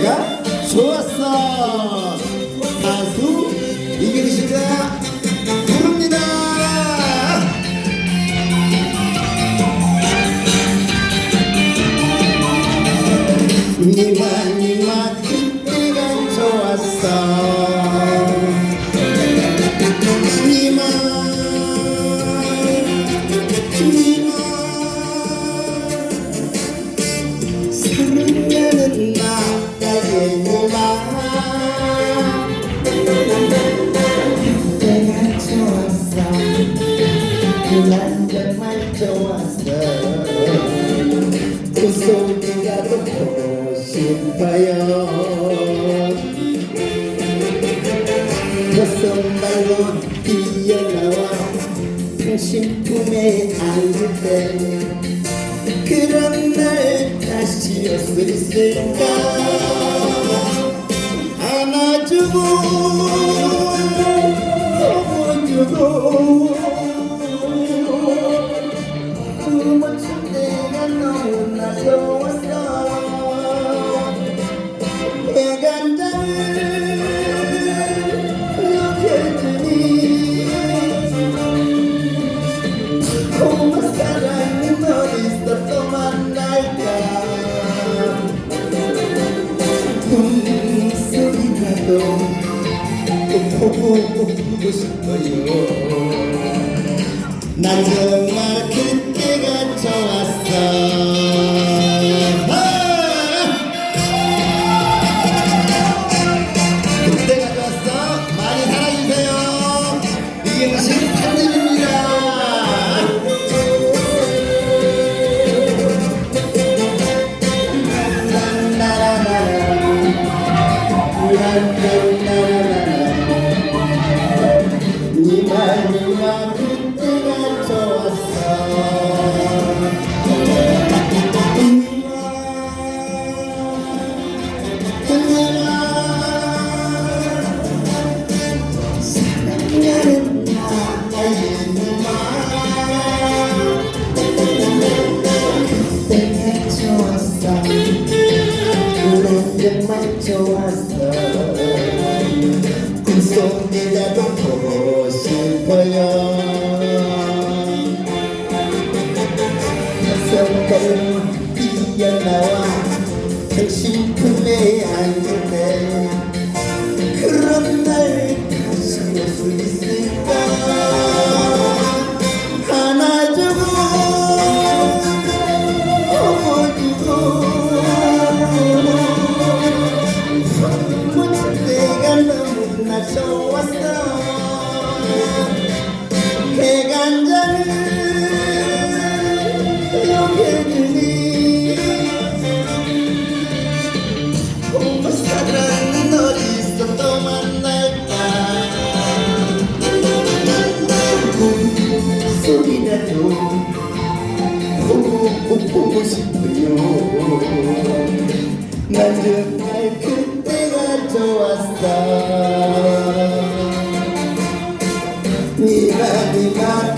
그때가 좋았어. 가수 이경희 씨가 부릅니다. 니마 니마 그때가 좋았어 정말 좋았어 그 속에가 보고 싶어요 벗선발로 뛰어나와 당신 품에 안길 때 그런 날 다시 올 수 있을까? 안아주고 업어주고 애간장을 녹여주니 고마 사랑은 어디서 또 만날까 꿈속이라도 꼭 보고 꼭 보고 싶어요 난 정말 그때가 좋았어 아! 좋았어 꿈속에라도 보고 싶어요. 성깔로 뛰어나와 당신 품에 안길 때 그런 날 다시 올 수 있을까 꿈속이라도 보고 꼭 보고 싶어요. 난 정말 그때가 좋았어. 니가 니가